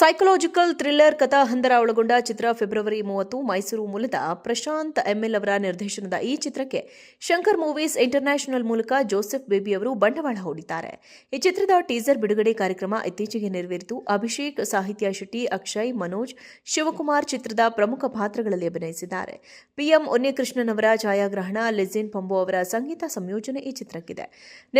Psychological thriller ಕಥಾಹಂದರ ಒಳಗೊಂಡ ಚಿತ್ರ February ಮೂವತ್ತು, ಮೈಸೂರು ಮೂಲದ ಪ್ರಶಾಂತ್ ಎಂಎಲ್ ಅವರ ನಿರ್ದೇಶನದ ಈ ಚಿತ್ರಕ್ಕೆ ಶಂಕರ್ ಮೂವೀಸ್ ಇಂಟರ್ನ್ಯಾಷನಲ್ ಮೂಲಕ ಜೋಸೆಫ್ ಬೇಬಿ ಅವರು ಬಂಡವಾಳ ಹೂಡಿದ್ದಾರೆ. ಈ ಚಿತ್ರದ ಟೀಸರ್ ಬಿಡುಗಡೆ ಕಾರ್ಯಕ್ರಮ ಇತ್ತೀಚೆಗೆ ನೆರವೇರಿತು. ಅಭಿಷೇಕ್, ಸಾಹಿತ್ಯ ಶೆಟ್ಟಿ, ಅಕ್ಷಯ್, ಮನೋಜ್, ಶಿವಕುಮಾರ್ ಚಿತ್ರದ ಪ್ರಮುಖ ಪಾತ್ರಗಳಲ್ಲಿ ಅಭಿನಯಿಸಿದ್ದಾರೆ. ಪಿಎಂ ಉನ್ನಿಕೃಷ್ಣನ್ ಅವರ ಛಾಯಾಗ್ರಹಣ, ಲೆಜಿನ್ ಪಂಬೋ ಅವರ ಸಂಗೀತ ಸಂಯೋಜನೆ ಈ ಚಿತ್ರಕ್ಕಿದೆ.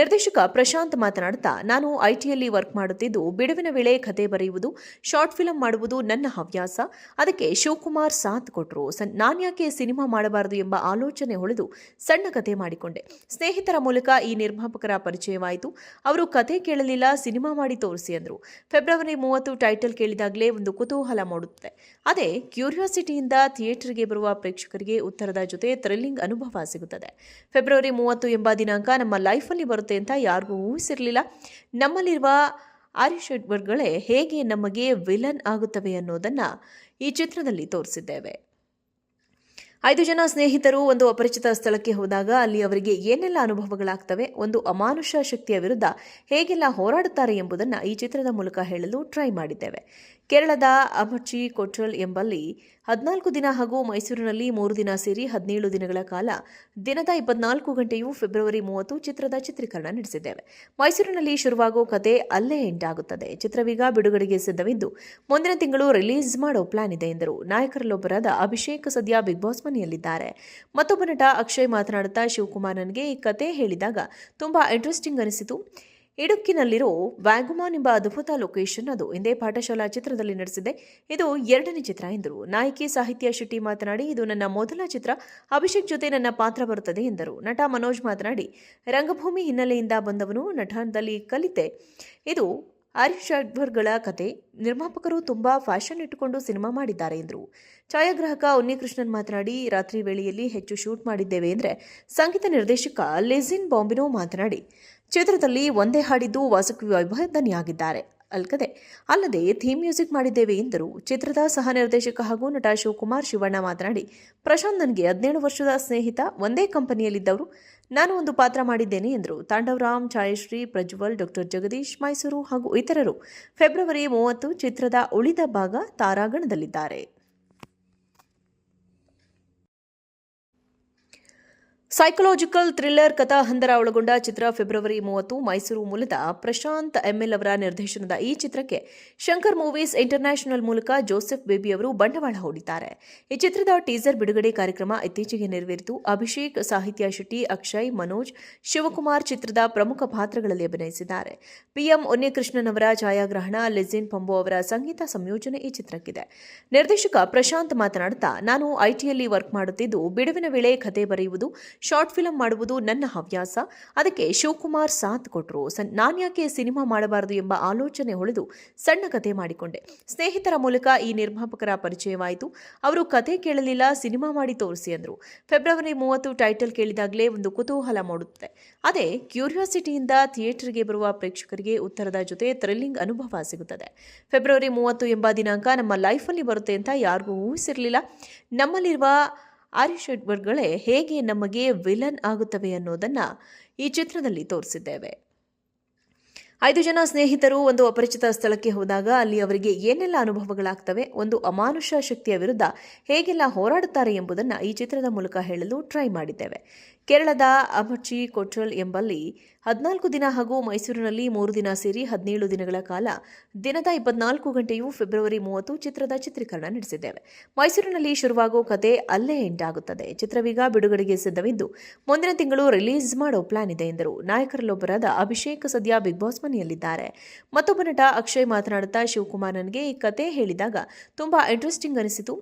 ನಿರ್ದೇಶಕ ಪ್ರಶಾಂತ್ ಮಾತನಾಡುತ್ತಾ, ನಾನು ಐಟಿಯಲ್ಲಿ ವರ್ಕ್ ಮಾಡುತ್ತಿದ್ದು, ಬಿಡುವಿನ ವೇಳೆ ಕಥೆ ಬರೆಯುವುದು ಶಾರ್ಟ್ ಫಿಲಮ್ ಮಾಡುವುದು ನನ್ನ ಹವ್ಯಾಸ. ಅದಕ್ಕೆ ಶಿವಕುಮಾರ್ ಸಾಥ್ ಕೊಟ್ಟರು ನಾನ್ಯಾಕೆ ಸಿನಿಮಾ ಮಾಡಬಾರದು ಎಂಬ ಆಲೋಚನೆ ಹೊಳೆದು ಸಣ್ಣ ಕತೆ ಮಾಡಿಕೊಂಡೆ. ಸ್ನೇಹಿತರ ಮೂಲಕ ಈ ನಿರ್ಮಾಪಕರ ಪರಿಚಯವಾಯಿತು. ಅವರು ಕತೆ ಕೇಳಲಿಲ್ಲ, ಸಿನಿಮಾ ಮಾಡಿ ತೋರಿಸಿ ಅಂದರು. ಫೆಬ್ರವರಿ ಮೂವತ್ತು ಟೈಟಲ್ ಕೇಳಿದಾಗಲೇ ಒಂದು ಕುತೂಹಲ ಮೂಡುತ್ತದೆ ಅದೇ, ಕ್ಯೂರಿಯಾಸಿಟಿಯಿಂದ ಥಿಯೇಟರ್ಗೆ ಬರುವ ಪ್ರೇಕ್ಷಕರಿಗೆ ಉತ್ತರದ ಜೊತೆ ಥ್ರಿಲ್ಲಿಂಗ್ ಅನುಭವ ಸಿಗುತ್ತದೆ. ಫೆಬ್ರವರಿ ಮೂವತ್ತು ಎಂಬ ದಿನಾಂಕ ನಮ್ಮ ಲೈಫಲ್ಲಿ ಬರುತ್ತೆ ಅಂತ ಯಾರಿಗೂ ಊಹಿಸಿರಲಿಲ್ಲ. ನಮ್ಮಲ್ಲಿರುವ ಆರಿಷಡ್ವರ್ಗಳೇ ಹೇಗೆ ನಮಗೆ ವಿಲನ್ ಆಗುತ್ತವೆ ಅನ್ನೋದನ್ನು ಈ ಚಿತ್ರದಲ್ಲಿ ತೋರಿಸಿದ್ದೇವೆ. ಐದು ಜನ ಸ್ನೇಹಿತರು ಒಂದು ಅಪರಿಚಿತ ಸ್ಥಳಕ್ಕೆ ಹೋದಾಗ ಅಲ್ಲಿ ಅವರಿಗೆ ಏನೆಲ್ಲ ಅನುಭವಗಳಾಗ್ತವೆ, ಒಂದು ಅಮಾನುಷ ಶಕ್ತಿಯ ವಿರುದ್ಧ ಹೇಗೆಲ್ಲ ಹೋರಾಡುತ್ತಾರೆ ಎಂಬುದನ್ನು ಈ ಚಿತ್ರದ ಮೂಲಕ ಹೇಳಲು ಟ್ರೈ ಮಾಡಿದ್ದೇವೆ. ಕೇರಳದ ಅಮಚಿ ಕೊಟ್ರಲ್ ಎಂಬಲ್ಲಿ ಹದಿನಾಲ್ಕು ದಿನ ಹಾಗೂ ಮೈಸೂರಿನಲ್ಲಿ ಮೂರು ದಿನ ಸೇರಿ ಹದಿನೇಳು ದಿನಗಳ ಕಾಲ ದಿನದ ಇಪ್ಪತ್ನಾಲ್ಕು ಗಂಟೆಯೂ ಫೆಬ್ರವರಿ ಮೂವತ್ತು ಚಿತ್ರದ ಚಿತ್ರೀಕರಣ ನಡೆಸಿದ್ದೇವೆ. ಮೈಸೂರಿನಲ್ಲಿ ಶುರುವಾಗೋ ಕತೆ ಅಲ್ಲೇ ಎಂಡ್ ಆಗುತ್ತದೆ. ಚಿತ್ರವೀಗ ಬಿಡುಗಡೆಗೆ ಸಿದ್ಧವಿದ್ದು, ಮುಂದಿನ ತಿಂಗಳು ರಿಲೀಸ್ ಮಾಡೋ ಪ್ಲಾನ್ ಇದೆ ಎಂದರು. ನಾಯಕರಲ್ಲೊಬ್ಬರಾದ ಅಭಿಷೇಕ್ ಸದ್ಯ ಬಿಗ್ ಬಾಸ್ ಮನೆಯಲ್ಲಿದ್ದಾರೆ. ಮತ್ತೊಬ್ಬ ನಟ ಅಕ್ಷಯ್ ಮಾತನಾಡುತ್ತಾ ಶಿವಕುಮಾರ್ ನನಗೆ ಈ ಕತೆ ಹೇಳಿದಾಗ ತುಂಬಾ ಇಂಟ್ರೆಸ್ಟಿಂಗ್ ಅನಿಸಿತು. ಇಡುಕ್ಕಿನಲ್ಲಿರೋ ವ್ಯಾಗುಮಾನ್ ಎಂಬ ಅದ್ಭುತ ಲೊಕೇಶನ್ ಅದು. ಹಿಂದೆ ಪಾಠಶಾಲಾ ಚಿತ್ರದಲ್ಲಿ ನಡೆಸಿದೆ. ಇದು ಎರಡನೇ ಚಿತ್ರ ಎಂದರು. ನಾಯಕಿ ಸಾಹಿತ್ಯ ಶೆಟ್ಟಿ ಮಾತನಾಡಿ, ಇದು ನನ್ನ ಮೊದಲ ಚಿತ್ರ. ಅಭಿಷೇಕ್ ಜೊತೆ ನನ್ನ ಪಾತ್ರ ಬರುತ್ತದೆ ಎಂದರು. ನಟ ಮನೋಜ್ ಮಾತನಾಡಿ, ರಂಗಭೂಮಿ ಹಿನ್ನೆಲೆಯಿಂದ ಬಂದವನು ನಟನದಲ್ಲಿ ಕಲಿತೆ. ಇದು ಹರೀಶ್ ಅಡ್ವರ್ಗಳ ಕತೆ ನಿರ್ಮಾಪಕರು ತುಂಬ ಫ್ಯಾಷನ್ ಇಟ್ಟುಕೊಂಡು ಸಿನಿಮಾ ಮಾಡಿದ್ದಾರೆ ಎಂದರು. ಛಾಯಾಗ್ರಾಹಕ ಉನ್ನಿಕೃಷ್ಣನ್ ಮಾತನಾಡಿ, ರಾತ್ರಿ ವೇಳೆಯಲ್ಲಿ ಹೆಚ್ಚು ಶೂಟ್ ಮಾಡಿದ್ದೇವೆ ಅಂದರೆ ಸಂಗೀತ ನಿರ್ದೇಶಕ ಲೆಜಿನ್ ಬಾಂಬಿನೋ ಮಾತನಾಡಿ ಚಿತ್ರದಲ್ಲಿ ಒಂದೇ ಹಾಡಿದ್ದು ವಾಸಕಿ ವೈಭವಧನಿಯಾಗಿದ್ದಾರೆ ಅಲ್ಕದೆ, ಅಲ್ಲದೆ ಥೀಮ್ ಮ್ಯೂಸಿಕ್ ಮಾಡಿದ್ದೇವೆ ಎಂದರು. ಚಿತ್ರದ ಸಹ ನಿರ್ದೇಶಕ ಹಾಗೂ ನಟ ಶಿವಕುಮಾರ್ ಶಿವಣ್ಣ ಮಾತನಾಡಿ ಪ್ರಶಾಂತ್ ನನಗೆ ಹದಿನೇಳು ವರ್ಷದ ಸ್ನೇಹಿತ, ಒಂದೇ ಕಂಪನಿಯಲ್ಲಿದ್ದವರು. ನಾನು ಒಂದು ಪಾತ್ರ ಮಾಡಿದ್ದೇನೆ ಎಂದರು. ತಾಂಡವರಾಮ್, ಛಾಯಶ್ರೀ, ಪ್ರಜ್ವಲ್, ಡಾಕ್ಟರ್ ಜಗದೀಶ್, ಮೈಸೂರು ಹಾಗೂ ಇತರರು. ಫೆಬ್ರವರಿ ಮೂವತ್ತು ಚಿತ್ರದ ಉಳಿದ ಭಾಗ ತಾರಾಗಣದಲ್ಲಿದ್ದಾರೆ. ಸೈಕಲಾಜಿಕಲ್ ಥ್ರಿಲ್ಲರ್ ಕಥಾಹಂದರ ಒಳಗೊಂಡ ಚಿತ್ರ ಫೆಬ್ರವರಿ ಮೂವತ್ತು, ಮೈಸೂರು ಮೂಲದ ಪ್ರಶಾಂತ್ ಎಂಎಲ್ ಅವರ ನಿರ್ದೇಶನದ ಈ ಚಿತ್ರಕ್ಕೆ ಶಂಕರ್ ಮೂವೀಸ್ ಇಂಟರ್ನ್ಯಾಷನಲ್ ಮೂಲಕ ಜೋಸೆಫ್ ಬೇಬಿ ಅವರು ಬಂಡವಾಳ ಹೂಡಿದ್ದಾರೆ. ಈ ಚಿತ್ರದ ಟೀಸರ್ ಬಿಡುಗಡೆ ಕಾರ್ಯಕ್ರಮ ಇತ್ತೀಚೆಗೆ ನೆರವೇರಿತು. ಅಭಿಷೇಕ್, ಸಾಹಿತ್ಯ ಶೆಟ್ಟಿ, ಅಕ್ಷಯ್, ಮನೋಜ್, ಶಿವಕುಮಾರ್ ಚಿತ್ರದ ಪ್ರಮುಖ ಪಾತ್ರಗಳಲ್ಲಿ ಅಭಿನಯಿಸಿದ್ದಾರೆ. ಪಿಎಂ ಉನ್ನಿಕೃಷ್ಣನ್ ಅವರ ಛಾಯಾಗ್ರಹಣ, ಲೆಜಿನ್ ಪಂಬೋ ಅವರ ಸಂಗೀತ ಸಂಯೋಜನೆ ಈ ಚಿತ್ರಕ್ಕಿದೆ. ನಿರ್ದೇಶಕ ಪ್ರಶಾಂತ್ ಮಾತನಾಡುತ್ತಾ, ನಾನು ಐಟಿಯಲ್ಲಿ ವರ್ಕ್ ಮಾಡುತ್ತಿದ್ದು, ಬಿಡುವಿನ ವೇಳೆ ಕಥೆ ಬರೆಯುವುದು ಶಾರ್ಟ್ ಫಿಲಮ್ ಮಾಡುವುದು ನನ್ನ ಹವ್ಯಾಸ. ಅದಕ್ಕೆ ಶಿವಕುಮಾರ್ ಸಾಥ್ ಕೊಟ್ಟರು ನಾನ್ಯಾಕೆ ಸಿನಿಮಾ ಮಾಡಬಾರದು ಎಂಬ ಆಲೋಚನೆ ಹೊಳೆದು ಸಣ್ಣ ಕತೆ ಮಾಡಿಕೊಂಡೆ. ಸ್ನೇಹಿತರ ಮೂಲಕ ಈ ನಿರ್ಮಾಪಕರ ಪರಿಚಯವಾಯಿತು. ಅವರು ಕತೆ ಕೇಳಲಿಲ್ಲ, ಸಿನಿಮಾ ಮಾಡಿ ತೋರಿಸಿ ಅಂದರು. ಫೆಬ್ರವರಿ ಮೂವತ್ತು ಟೈಟಲ್ ಕೇಳಿದಾಗಲೇ ಒಂದು ಕುತೂಹಲ ಮೂಡುತ್ತದೆ. ಅದೇ, ಕ್ಯೂರಿಯಾಸಿಟಿಯಿಂದ ಥಿಯೇಟರ್ಗೆ ಬರುವ ಪ್ರೇಕ್ಷಕರಿಗೆ ಉತ್ತರದ ಜೊತೆ ಥ್ರಿಲ್ಲಿಂಗ್ ಅನುಭವ ಸಿಗುತ್ತದೆ. ಫೆಬ್ರವರಿ ಮೂವತ್ತು ಎಂಬ ದಿನಾಂಕ ನಮ್ಮ ಲೈಫಲ್ಲಿ ಬರುತ್ತೆ ಅಂತ ಯಾರಿಗೂ ಊಹಿಸಿರಲಿಲ್ಲ. ನಮ್ಮಲ್ಲಿರುವ ಆರಿಷಡ್ವರ್ಗಳೇ ಹೇಗೆ ನಮಗೆ ವಿಲನ್ ಆಗುತ್ತವೆ ಅನ್ನೋದನ್ನು ಈ ಚಿತ್ರದಲ್ಲಿ ತೋರಿಸಿದ್ದೇವೆ. ಐದು ಜನ ಸ್ನೇಹಿತರು ಒಂದು ಅಪರಿಚಿತ ಸ್ಥಳಕ್ಕೆ ಹೋದಾಗ ಅಲ್ಲಿ ಅವರಿಗೆ ಏನೆಲ್ಲ ಅನುಭವಗಳಾಗ್ತವೆ, ಒಂದು ಅಮಾನುಷ ಶಕ್ತಿಯ ವಿರುದ್ಧ ಹೇಗೆಲ್ಲ ಹೋರಾಡುತ್ತಾರೆ ಎಂಬುದನ್ನು ಈ ಚಿತ್ರದ ಮೂಲಕ ಹೇಳಲು ಟ್ರೈ ಮಾಡಿದ್ದೇವೆ. ಕೇರಳದ ಅಮಚಿ ಕೊಟ್ರಲ್ ಎಂಬಲ್ಲಿ ಹದಿನಾಲ್ಕು ದಿನ ಹಾಗೂ ಮೈಸೂರಿನಲ್ಲಿ ಮೂರು ದಿನ ಸೇರಿ ಹದಿನೇಳು ದಿನಗಳ ಕಾಲ ದಿನದ ಇಪ್ಪತ್ನಾಲ್ಕು ಗಂಟೆಯೂ ಫೆಬ್ರವರಿ ಮೂವತ್ತು ಚಿತ್ರದ ಚಿತ್ರೀಕರಣ ನಡೆಸಿದ್ದೇವೆ. ಮೈಸೂರಿನಲ್ಲಿ ಶುರುವಾಗೋ ಕತೆ ಅಲ್ಲೇ ಎಂಟಾಗುತ್ತದೆ ಚಿತ್ರವೀಗ ಬಿಡುಗಡೆಗೆ ಸಿದ್ಧವಿದ್ದು ಮುಂದಿನ ತಿಂಗಳು ರಿಲೀಸ್ ಮಾಡೋ ಪ್ಲಾನ್ ಇದೆ ಎಂದರು. ನಾಯಕರಲ್ಲೊಬ್ಬರಾದ ಅಭಿಷೇಕ್ ಸದ್ಯ ಬಿಗ್ ಬಾಸ್ ಮನೆಯಲ್ಲಿದ್ದಾರೆ. ಮತ್ತೊಬ್ಬ ನಟ ಅಕ್ಷಯ್ ಮಾತನಾಡುತ್ತಾ ಶಿವಕುಮಾರ್ ನನಗೆ ಈ ಕತೆ ಹೇಳಿದಾಗ ತುಂಬಾ ಇಂಟ್ರೆಸ್ಟಿಂಗ್ ಅನಿಸಿತು.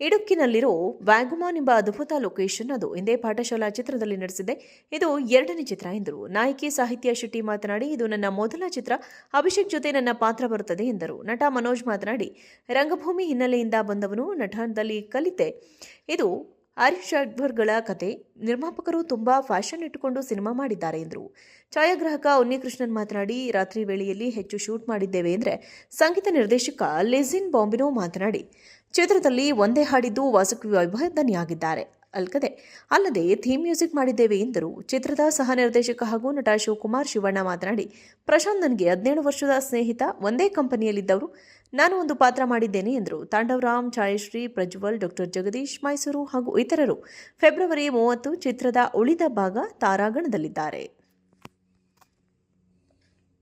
ಇಡುಕ್ಕಿನಲ್ಲಿರೋ ವ್ಯಾಗುಮಾನ್ ಎಂಬ ಅದ್ಭುತ ಲೊಕೇಶನ್ ಅದು. ಹಿಂದೆ ಪಾಠಶಾಲಾ ಚಿತ್ರದಲ್ಲಿ ನಡೆಸಿದೆ. ಇದು ಎರಡನೇ ಚಿತ್ರ ಎಂದರು ನಾಯಕಿ ಸಾಹಿತ್ಯ ಶೆಟ್ಟಿ ಮಾತನಾಡಿ, ಇದು ನನ್ನ ಮೊದಲ ಚಿತ್ರ. ಅಭಿಷೇಕ್ ಜೊತೆ ನನ್ನ ಪಾತ್ರ ಬರುತ್ತದೆ ಎಂದರು. ನಟ ಮನೋಜ್ ಮಾತನಾಡಿ, ರಂಗಭೂಮಿ ಹಿನ್ನೆಲೆಯಿಂದ ಬಂದವನು ನಟನದಲ್ಲಿ ಕಲಿತೆ. ಇದು ಹರೀಶ್ ಅಡ್ವರ್ಗಳ ಕತೆ. ನಿರ್ಮಾಪಕರು ತುಂಬಾ ಫ್ಯಾಷನ್ ಇಟ್ಟುಕೊಂಡು ಸಿನಿಮಾ ಮಾಡಿದ್ದಾರೆ ಎಂದರು. ಛಾಯಾಗ್ರಾಹಕ ಉನ್ನಿಕೃಷ್ಣನ್ ಮಾತನಾಡಿ, ರಾತ್ರಿ ವೇಳೆಯಲ್ಲಿ ಹೆಚ್ಚು ಶೂಟ್ ಮಾಡಿದ್ದೇವೆ ಎಂದರೆ ಸಂಗೀತ ನಿರ್ದೇಶಕ ಲೆಜಿನ್ ಬಾಂಬಿನೋ ಮಾತನಾಡಿ. ಚಿತ್ರದಲ್ಲಿ ಒಂದೇ ಹಾಡಿದ್ದು ವಾಸುಕಿ ವೈಭವಧನಿಯಾಗಿದ್ದಾರೆ ಅಲ್ಕದೆ, ಅಲ್ಲದೆ ಥೀಮ್ ಮ್ಯೂಸಿಕ್ ಮಾಡಿದ್ದೇವೆ ಎಂದರು. ಚಿತ್ರದ ಸಹ ನಿರ್ದೇಶಕ ಹಾಗೂ ನಟ ಶಿವಕುಮಾರ್ ಶಿವಣ್ಣ ಮಾತನಾಡಿ, ಪ್ರಶಾಂತ್ ನನಗೆ ಹದಿನೇಳು ವರ್ಷದ ಸ್ನೇಹಿತ, ಒಂದೇ ಕಂಪನಿಯಲ್ಲಿದ್ದವರು. ನಾನು ಒಂದು ಪಾತ್ರ ಮಾಡಿದ್ದೇನೆ ಎಂದರು. ತಾಂಡವರಾಮ್, ಛಾಯಶ್ರೀ, ಪ್ರಜ್ವಲ್, ಡಾಕ್ಟರ್ ಜಗದೀಶ್ ಮೈಸೂರು ಹಾಗೂ ಇತರರು. ಫೆಬ್ರವರಿ ಮೂವತ್ತು ಚಿತ್ರದ ಉಳಿದ ಭಾಗ ತಾರಾಗಣದಲ್ಲಿದ್ದಾರೆ.